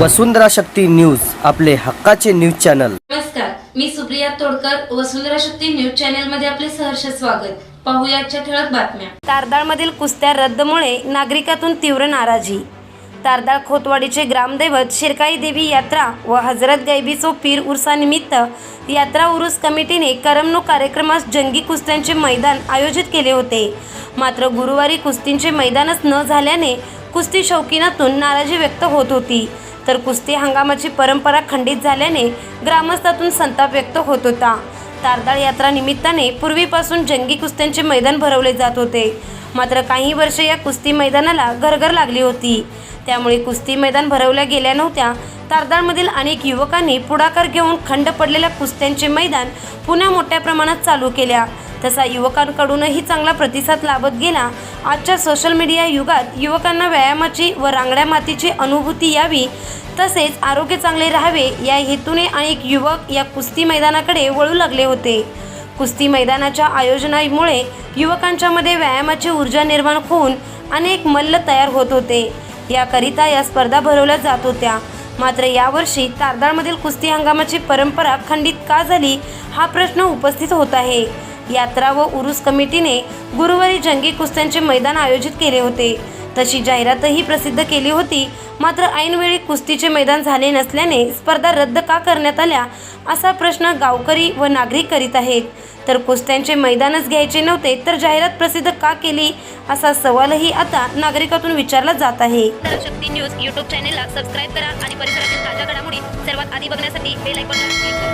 वसुंधरा Shakti news आपले हक्काचे news channel. नमस्कार मी सुप्रिया तोडकर वसुंधरा शक्ती न्यूज चॅनलमध्ये आपले सहर्ष स्वागत. पाहूया आजच्या ठळक बातम्या. तारदाळमधील कुस्त्या रद्दमुळे नागरिकातून तीव्र नाराजी. तारदाळ खोतवाडीचे ग्रामदैवत शिरकाई देवी यात्रा व हजरत गायबीचो पीर उर्सानिमित्त यात्रा उरूस कमिटीने करमणूक कार्यक्रमास जंगी कुस्त्यांचे मैदान आयोजित केले होते. मात्र गुरुवारी कुस्तींचे मैदानच न झाल्याने कुस्ती शौकीनातून नाराजी व्यक्त होत होती. तर कुस्ती हंगामाची परंपरा खंडित झाल्याने ग्रामस्थातून संताप व्यक्त होत होता. तारदाळ यात्रा निमित्ताने पूर्वीपासून जंगी कुस्त्यांचे मैदान भरवले जात होते. मात्र काही वर्षे या कुस्ती मैदानाला घरघर लागली होती. त्यामुळे कुस्ती मैदान भरवल्या गेल्या नव्हत्या. तारदाळमधील अनेक युवकांनी पुढाकार घेऊन खंड पडलेल्या कुस्त्यांचे मैदान पुन्हा मोठ्या प्रमाणात चालू केल्या. तसा युवकांकडूनही चांगला प्रतिसाद लाभत गेला. आजच्या सोशल मीडिया युगात युवकांना व्यायामाची व रांगड्या मातीची अनुभूती यावी तसेच आरोग्य चांगले राहावे या हेतूने अनेक युवक या कुस्ती मैदानाकडे वळू लागले होते. कुस्ती मैदानाच्या आयोजनामुळे युवकांच्यामध्ये व्यायामाची ऊर्जा निर्माण होऊन अनेक मल्ल तयार होत होते. याकरिता या स्पर्धा भरवल्या जात होत्या. मात्र यावर्षी तारदाळमधील कुस्ती हंगामाची परंपरा खंडित का झाली हा प्रश्न उपस्थित होत आहे. यात्रा व उरूस कमिटीने गुरुवारी जंगी कुस्त्यांचे मैदान आयोजित केले होते. तशी जाहिरातही प्रसिद्ध केली होती. मात्र ऐनवेळी कुस्तीचे मैदान झाले नसल्याने स्पर्धा रद्द का करण्यात आल्या असा प्रश्न गावकरी व नागरिक करीत आहेत. तर कुस्त्यांचे मैदानच घ्यायचे नव्हते तर जाहिरात प्रसिद्ध का केली असा सवालही आता नागरिकातून विचारला जात आहे. शक्ती न्यूज यूट्यूब चॅनेलला सबस्क्राईब करा आणि परिसरातील ताज्या घडामोडी सर्वात आधी बघण्यासाठी बेल आयकॉनला क्लिक करा.